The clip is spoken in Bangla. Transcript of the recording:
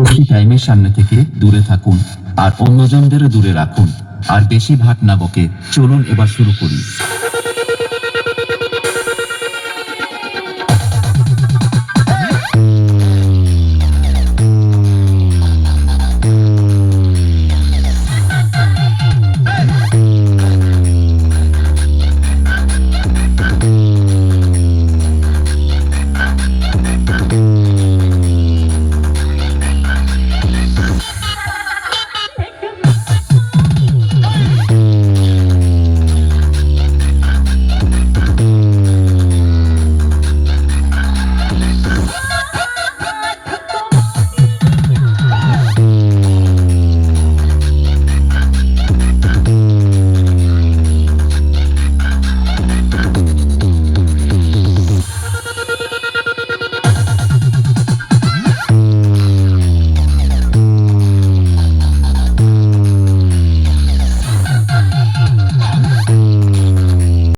কফি টাইমের সামনে থেকে দূরে থাকুন আর অন্যজনদেরও দূরে রাখুন। আর বেশি ভাট না বকে চলুন এবার শুরু করি।